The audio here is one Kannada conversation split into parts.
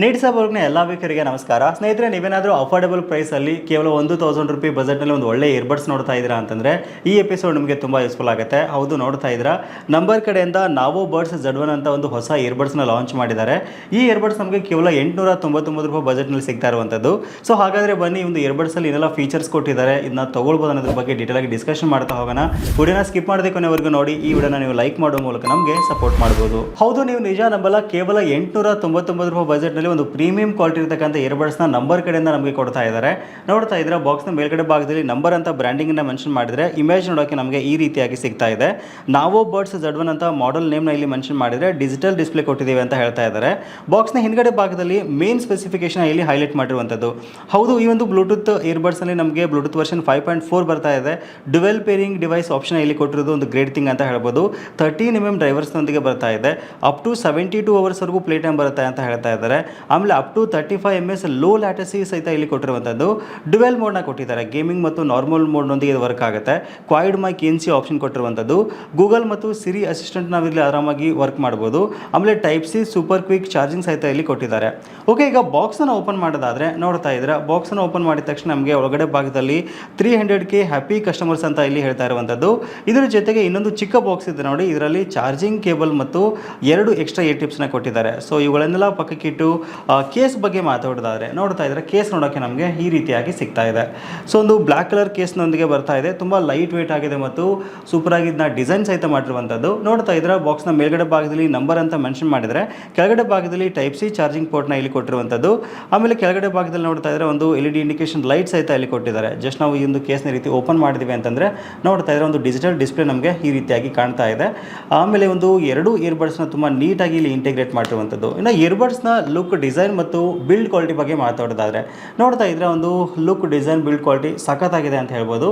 ನೀಡ್ಸಬೋರ್ಗ್ನ ಎಲ್ಲ ವೀಕರಿಗೆ ನಮಸ್ಕಾರ. ಸ್ನೇಹಿತರೆ, ನೀವೇನಾದರೂ ಅಫೋರ್ಡಬಲ್ ಪ್ರೈಸಲ್ಲಿ ಕೇವಲ ಒಂದು ತೌಸಂಡ್ ರುಪಿ ಬಜೆಟ್ನಲ್ಲಿ ಒಂದು ಒಳ್ಳೆ ಇಯರ್ಬಡ್ಸ್ ನೋಡ್ತಾ ಇದ್ದೀರಾ ಅಂತಂದರೆ, ಈ ಎಪಿಸೋಡ್ ನಿಮಗೆ ತುಂಬ ಯೂಸ್ಫುಲ್ ಆಗುತ್ತೆ. ಹೌದು, ನೋಡ್ತಾ ಇದ್ದೀರಾ? ನಂಬರ್ ಕಡೆಯಿಂದ ನಾವು ಬರ್ಡ್ಸ್ ಜಡ್ ಒನ್ ಅಂತ ಒಂದು ಹೊಸ ಇಯರ್ಬಡ್ಸ್ನ ಲಾಂಚ್ ಮಾಡಿದ್ದಾರೆ. ಈ ಇಯರ್ಬಡ್ಸ್ ನಮಗೆ ಕೇವಲ ಎಂಟುನೂರ ತೊಂಬತ್ತೊಂಬತ್ತು ರೂಪಾಯಿ ಬಜೆಟ್ನಲ್ಲಿ ಸಿಗ್ತಾ ಇರುವಂಥದ್ದು ಸೊ ಹಾಗಾದರೆ ಬನ್ನಿ ಒಂದು ಇಯರ್ಬಡ್ಸಲ್ಲಿ ಏನೆಲ್ಲ ಫೀಚರ್ಸ್ ಕೊಟ್ಟಿದ್ದಾರೆ ಇದನ್ನ ತಗೊಳ್ಬೋದು ಅನ್ನೋದ್ರ ಬಗ್ಗೆ ಡೀಟೇಲ್ ಆಗಿ ಡಿಸ್ಕಷನ್ ಮಾಡ್ತಾ ಹೋಗೋಣ. ವಿಡಿಯೋನ ಸ್ಕಿಪ್ ಮಾಡದೆ ಕೊನೆವರೆಗೂ ನೋಡಿ, ಈ ವಿಡಿಯೋನ ನೀವು ಲೈಕ್ ಮಾಡೋ ಮೂಲಕ ನಮಗೆ ಸಪೋರ್ಟ್ ಮಾಡ್ಬೋದು. ಹೌದು, ನೀವು ನಿಜ ನಂಬಲ್ಲ, ಕೇವಲ ಎಂಟುನೂರ ತೊಂಬತ್ತೊಂಬತ್ತು ರೂಪಾಯಿ ಬಜೆಟ್ನಲ್ಲಿ ಒಂದು ಪ್ರೀಮಿಯಂ ಕ್ವಾಲಿಟಿ ಇರತಕ್ಕಂಥ ಇಯರ್ಬಡ್ಸ್ನ ನಂಬರ್ ಕಡೆಯಿಂದ ನಮಗೆ ಕೊಡ್ತಾ ಇದ್ದಾರೆ. ನೋಡ್ತಾ ಇದ್ರೆ ಬಾಕ್ಸ್ನ ಮೇಲ್ಗಡೆ ಭಾಗದಲ್ಲಿ ನಂಬರ್ ಅಂತ ಬ್ರ್ಯಾಂಡಿಂಗನ್ನ ಮೆನ್ಷನ್ ಮಾಡಿದ್ರೆ ಇಮೇಜ್ ನೋಡೋಕೆ ನಮಗೆ ಈ ರೀತಿಯಾಗಿ ಸಿಗ್ತಾ ಇದೆ. ನಾವೋ ಬರ್ಡ್ಸ್ ಜಡ್ ಒನ್ ಅಂತ ಮಾಡೆಲ್ ನೇಮ್ನ ಇಲ್ಲಿ ಮೆನ್ಷನ್ ಮಾಡಿದ್ರೆ ಡಿಜಿಟಲ್ ಡಿಸ್ಪ್ಲೇ ಕೊಟ್ಟಿದ್ದೀವಿ ಅಂತ ಹೇಳ್ತಾ ಇದ್ದಾರೆ. ಬಾಕ್ಸ್ನ ಹಿಂದ್ಗಡೆ ಭಾಗದಲ್ಲಿ ಮೇನ್ ಸ್ಪೆಸಿಫಿಕೇಶನ್ ಇಲ್ಲಿ ಹೈಲೈಟ್ ಮಾಡಿರುವಂಥದ್ದು. ಹೌದು, ಈ ಒಂದು ಬ್ಲೂಟೂತ್ ಇಯರ್ಬಡ್ಸ್ನಲ್ಲಿ ನಮಗೆ Bluetooth version five point four ಬರ್ತಾ ಇದೆ. ಡುವೆಲ್ ಪೇರಿಂಗ್ ಡಿವೈಸ್ ಆಪ್ಷನ್ ಇಲ್ಲಿ ಕೊಟ್ಟಿರೋದು ಒಂದು ಗ್ರೇಟ್ ಥಿಂಗ್ ಅಂತ ಹೇಳ್ಬೋದು. ತರ್ಟೀನ್ ಎಂ ಎಂ ಡ್ರೈವರ್ಸ್ನೊಂದಿಗೆ ಬರ್ತಾ ಇದೆ. ಅಪ್ ಟು ಸೆವೆಂಟಿ ಟು ಅವರ್ಸ್ವರೆಗೂ ಪ್ಲೇ ಟೈಮ್ ಬರುತ್ತೆ ಅಂತ ಹೇಳ್ತಾ ಇದ್ದಾರೆ. ಆಮೇಲೆ up to thirty five M S low latency ಸಹಿತ ಇಲ್ಲಿ ಕೊಟ್ಟಿರುವಂಥದ್ದು ಡುವೆಲ್ ಮೋಡ್ನ ಕೊಟ್ಟಿದ್ದಾರೆ. ಗೇಮಿಂಗ್ ಮತ್ತು ನಾರ್ಮಲ್ ಮೋಡ್ನೊಂದಿಗೆ ಇದು ವರ್ಕ್ ಆಗುತ್ತೆ. Quad mic N C option ಕೊಟ್ಟಿರುವಂಥದ್ದು ಗೂಗಲ್ ಮತ್ತು ಸಿರಿ ಅಸಿಸ್ಟೆಂಟ್ ನಾವು ಇಲ್ಲಿ ಆರಾಮಾಗಿ ವರ್ಕ್ ಮಾಡ್ಬೋದು. ಆಮೇಲೆ type C super quick charging ಸಹಿತ ಇಲ್ಲಿ ಕೊಟ್ಟಿದ್ದಾರೆ. ಓಕೆ ಈಗ ಬಾಕ್ಸನ್ನು ಓಪನ್ ಮಾಡೋದಾದರೆ ನೋಡ್ತಾ ಇದ್ರೆ ಬಾಕ್ಸನ್ನು ಓಪನ್ ಮಾಡಿದ ತಕ್ಷಣ ನಮಗೆ ಒಳಗಡೆ ಭಾಗದಲ್ಲಿ three hundred K happy customers ಅಂತ ಇಲ್ಲಿ ಹೇಳ್ತಾ ಇರುವಂಥದ್ದು ಇದರ ಜೊತೆಗೆ ಇನ್ನೊಂದು ಚಿಕ್ಕ ಬಾಕ್ಸ್ ಇದೆ ನೋಡಿ. ಇದರಲ್ಲಿ ಚಾರ್ಜಿಂಗ್ ಕೇಬಲ್ ಮತ್ತು ಎರಡು ಎಕ್ಸ್ಟ್ರಾ ಏರ್ ಟಿಪ್ಸ್ನ ಕೊಟ್ಟಿದ್ದಾರೆ. ಸೊ ಇವುಗಳನ್ನೆಲ್ಲ ಪಕ್ಕಕ್ಕಿಟ್ಟು ಕೇಸ್ ಬಗ್ಗೆ ಮಾತಾಡೋದಾದರೆ ನೋಡ್ತಾ ಇದ್ರೆ ಕೇಸ್ ನೋಡೋಕ್ಕೆ ನಮಗೆ ಈ ರೀತಿಯಾಗಿ ಸಿಗ್ತಾ ಇದೆ. ಸೊ, ಒಂದು ಬ್ಲ್ಯಾಕ್ ಕಲರ್ ಕೇಸ್ನೊಂದಿಗೆ ಬರ್ತಾ ಇದೆ. ತುಂಬ ಲೈಟ್ ವೇಟ್ ಆಗಿದೆ ಮತ್ತು ಸೂಪರ್ ಇದನ್ನ ಡಿಸೈನ್ ಸಹಿತ ಮಾಡಿರುವಂಥದ್ದು. ನೋಡ್ತಾ ಇದ್ರೆ ಬಾಕ್ಸ್ನ ಮೇಲ್ಗಡೆ ಭಾಗದಲ್ಲಿ ನಂಬರ್ ಅಂತ ಮೆನ್ಷನ್ ಮಾಡಿದರೆ, ಕೆಳಗಡೆ ಭಾಗದಲ್ಲಿ ಟೈಪ್ ಸಿ ಚಾರ್ಜಿಂಗ್ ಪೋರ್ಟ್ನ ಇಲ್ಲಿ ಕೊಟ್ಟಿರುವಂಥದ್ದು. ಆಮೇಲೆ ಕೆಳಗಡೆ ಭಾಗದಲ್ಲಿ ನೋಡ್ತಾ ಇದ್ರೆ ಒಂದು L E D indication light ಸಹಿತ ಇಲ್ಲಿ ಕೊಟ್ಟಿದ್ದಾರೆ. ಜಸ್ಟ್ ನಾವು ಈ ಒಂದು ಕೇಸ್ನ ರೀತಿ ಓಪನ್ ಮಾಡಿದ್ವಿ ಅಂತಂದರೆ ನೋಡ್ತಾ ಇದ್ರೆ ಒಂದು ಡಿಜಿಟಲ್ ಡಿಸ್ಪ್ಲೇ ನಮಗೆ ಈ ರೀತಿಯಾಗಿ ಕಾಣ್ತಾ ಇದೆ. ಆಮೇಲೆ ಒಂದು ಎರಡು ಇಯರ್ಬಡ್ಸ್ನ ತುಂಬ ನೀಟಾಗಿ ಇಲ್ಲಿ ಇಂಟಿಗ್ರೇಟ್ ಮಾಡಿರುವಂಥದ್ದು. ಇನ್ನು ಇಯರ್ಬಡ್ಸ್ನ ಲುಕ್ ಡಿಸೈನ್ ಮತ್ತು ಬಿಲ್ಡ್ ಕ್ವಾಲಿಟಿ ಬಗ್ಗೆ ಮಾತಾಡೋದಾದರೆ, ನೋಡ್ತಾ ಇದ್ರೆ ಒಂದು ಲುಕ್ ಡಿಸೈನ್ ಬಿಲ್ಡ್ ಕ್ವಾಲಿಟಿ ಸಖತ್ತಾಗಿದೆ ಅಂತ ಹೇಳ್ಬೋದು.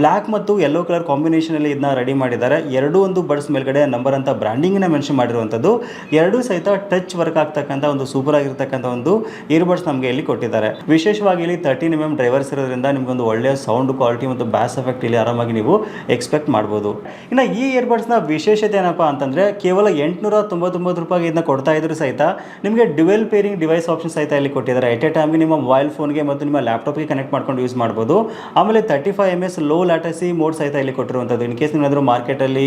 ಬ್ಲ್ಯಾಕ್ ಮತ್ತು ಯೆಲ್ಲೋ ಕಲರ್ ಕಾಂಬಿನೇಷನಲ್ಲಿ ಇದನ್ನ ರೆಡಿ ಮಾಡಿದ್ದಾರೆ. ಎರಡೂ ಒಂದು ಬಡ್ಸ್ ಮೇಲ್ಗಡೆ ನಂಬರ್ ಅಂತ ಬ್ರ್ಯಾಂಡಿಂಗ್ನ ಮೆನ್ಷನ್ ಮಾಡಿರುವಂಥದ್ದು. ಎರಡೂ ಸಹಿತ ಟಚ್ ವರ್ಕ್ ಆಗ್ತಕ್ಕಂಥ ಒಂದು ಸೂಪರ್ ಆಗಿರ್ತಕ್ಕಂಥ ಒಂದು ಇಯರ್ಬಡ್ಸ್ ನಮಗೆ ಇಲ್ಲಿ ಕೊಟ್ಟಿದ್ದಾರೆ. ವಿಶೇಷವಾಗಿ ಇಲ್ಲಿ ತರ್ಟೀನ್ ಎಂ ಎಂ ಡ್ರೈವರ್ಸ್ ಇರೋದ್ರಿಂದ ನಿಮ್ಗೊಂದು ಒಳ್ಳೆಯ ಸೌಂಡ್ ಕ್ವಾಲಿಟಿ ಮತ್ತು ಬ್ಯಾಸ್ ಎಫೆಕ್ಟ್ ಇಲ್ಲಿ ಆರಾಮಾಗಿ ನೀವು ಎಕ್ಸ್ಪೆಕ್ಟ್ ಮಾಡ್ಬೋದು. ಇನ್ನು ಈ ಇಯರ್ಬಡ್ಸ್ನ ವಿಶೇಷತೆ ಏನಪ್ಪ ಅಂತಂದರೆ ಕೇವಲ ಎಂಟುನೂರ ತೊಂಬತ್ತೊಂಬತ್ತು ರೂಪಾಯಿ ಇದನ್ನ ಕೊಡ್ತಾ ಇದ್ರು ಸಹಿತ ನಿಮಗೆ ಡ್ಯುವೆಲ್ ಪೇರಿಂಗ್ ಡಿವೈಸ್ ಆಪ್ಷನ್ ಸಹಿತ ಇಲ್ಲಿ ಕೊಟ್ಟಿದ್ದಾರೆ. ಎಟ್ ಎ ಟೈಮ್ಗೆ ನಿಮ್ಮ ಮೊಬೈಲ್ ಫೋನ್ಗೆ ಮತ್ತು ನಿಮ್ಮ ಲ್ಯಾಪ್ಟಾಪ್ಗೆ ಕನೆಕ್ಟ್ ಮಾಡ್ಕೊಂಡು ಯೂಸ್ ಮಾಡ್ಬೋದು. ಆಮೇಲೆ thirty five M S low latency mode ಸಹಿತ ಇಲ್ಲಿ ಕೊಟ್ಟಿರುವಂಥದ್ದು. ಇನ್ ಕೇಸ್ ನೀವೇನಾದರೂ ಮಾರ್ಕೆಟಲ್ಲಿ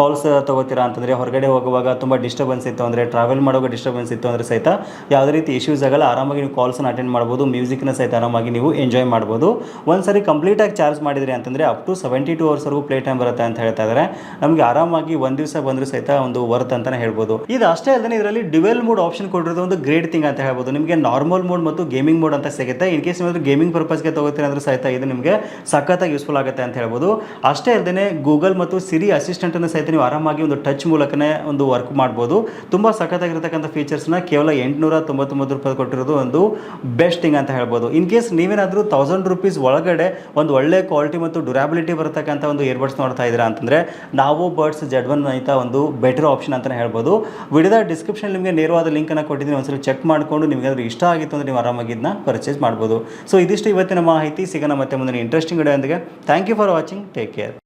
ಕಾಲ್ಸ್ ತೊಗೋತೀರಾ ಅಂತಂದರೆ, ಹೊರಗಡೆ ಹೋಗುವಾಗ ತುಂಬ ಡಿಸ್ಟರ್ಬೆನ್ಸ್ ಇತ್ತು ಅಂದರೆ ಟ್ರಾವೆಲ್ ಮಾಡುವಾಗ ಡಿಸ್ಟರ್ಬೆನ್ಸ್ ಇತ್ತು ಅಂದರೆ ಸಹಿತ ಯಾವುದೇ ರೀತಿ ಇಶ್ಯೂಸ್ ಆಗಲ್ಲ. ಆರಾಮಾಗಿ ನೀವು ಕಾಲ್ಸನ್ನು ಅಟೆಂಡ್ ಮಾಡ್ಬೋದು. ಮ್ಯೂಸಿಕ್ನ ಸಹಿತ ಆರಾಮಾಗಿ ನೀವು ಎಂಜಾಯ್ ಮಾಡ್ಬೋದು. ಒಂದು ಸರಿ ಕಂಪ್ಲೀಟಾಗಿ ಚಾರ್ಜ್ ಮಾಡಿದ್ರಿ ಅಂತಂದರೆ ಅಪ್ ಟು ಸೆವೆಂಟಿ ಟೂ ಅವರ್ಸ್ವರೆಗೂ ಪ್ಲೇ ಟೈಮ್ ಬರುತ್ತೆ ಅಂತ ಹೇಳ್ತಾ ಇದ್ದಾರೆ ನಮಗೆ ಆರಾಮಾಗಿ ಒಂದು ದಿವಸ ಬಂದರೂ ಸಹಿತ ಒಂದು ವರ್ತ್ ಅಂತಲೇ ಹೇಳ್ಬೋದು. ಇದು ಅಷ್ಟೇ ಅಲ್ಲದೆ ಇದರಲ್ಲಿ ಡ್ಯುವೆಲ್ ಮೂಡ್ ಆಪ್ಷನ್ ಕೊಟ್ಟಿರೋದು ಒಂದು ಗ್ರೇಟ್ ಥಿಂಗ್ ಅಂತ ಹೇಳ್ಬೋದು. ನಿಮಗೆ ನಾರ್ಮಲ್ ಮೋಡ್ ಮತ್ತು ಗೇಮಿಂಗ್ ಮೋಡ್ ಅಂತ ಸಿಗುತ್ತೆ. ಇನ್ ಕೇಸ್ ನೀವು ಗೇಮಿಂಗ್ ಪರ್ಪಸ್ಗೆ ತಗೋತೀರ ಅಂದ್ರೆ ಸಹಿತ ಇದು ನಿಮಗೆ ಸಖತ್ತಾಗಿ ಯೂಸ್ಫುಲ್ ಆಗುತ್ತೆ ಅಂತ ಹೇಳ್ಬೋದು. ಅಷ್ಟೇ ಅಲ್ಲದೆ ಗೂಗಲ್ ಮತ್ತು ಸಿರಿ ಅಸಿಸ್ಟೆಂಟನ್ನು ಸಹಿತ ನೀವು ಆರಾಮಾಗಿ ಒಂದು ಟಚ್ ಮೂಲಕನೇ ಒಂದು ವರ್ಕ್ ಮಾಡ್ಬೋದು. ತುಂಬ ಸಖತ್ತಾಗಿರ್ತಕ್ಕಂಥ ಫೀಚರ್ಸ್ನ ಕೇವಲ ಎಂಟುನೂರ ತೊಂಬತ್ತೊಂಬತ್ತು ರೂಪಾಯಿ ಕೊಟ್ಟಿರೋದು ಒಂದು ಬೆಸ್ಟ್ ಥಿಂಗ್ ಅಂತ ಹೇಳ್ಬೋದು. ಇನ್ ಕೇಸ್ ನೀವೇನಾದರೂ ತೌಸಂಡ್ ರುಪೀಸ್ ಒಳಗಡೆ ಒಂದು ಒಳ್ಳೆ ಕ್ವಾಲಿಟಿ ಮತ್ತು ಡ್ಯೂರಾಬಿಲಿಟಿ ಬರತಕ್ಕಂಥ ಒಂದು ಇಯರ್ಬಡ್ಸ್ ನೋಡ್ತಾ ಇದ್ದೀರಾ ಅಂತಂದರೆ ನಾವು ಬರ್ಡ್ಸ್ ಜೆಡ್ ಒನ್ ಅಂತ ಒಂದು ಬೆಟರ್ ಆಪ್ಷನ್ ಅಂತಲೇ ಹೇಳ್ಬೋದು. ವಿಡಿಯೋದ ಡಿಸ್ಕ್ರಿಪ್ಷನ್ ನಿಮಗೆ ನೇರವಾದ ಲಿಂಕನ್ನು ಕೊಟ್ಟಿದ್ದೀನಿ. ಒಂದ್ಸಲ ಚೆಕ್ ಮಾಡಿಕೊಂಡು ನಿಮಗೆ ಅದ್ರ ಇಷ್ಟ ಆಗಿತ್ತು ಅಂದರೆ ನೀವು ಆರಾಮಾಗಿ ಇದನ್ನ ಪರ್ಚೇಸ್ ಮಾಡ್ಬೋದು. ಸೊ ಇದಿಷ್ಟು ಇವತ್ತಿನ ಮಾಹಿತಿ. ಸಿಗೋಣ ಮತ್ತೆ ಮುಂದಿನ interesting video thank you for watching take care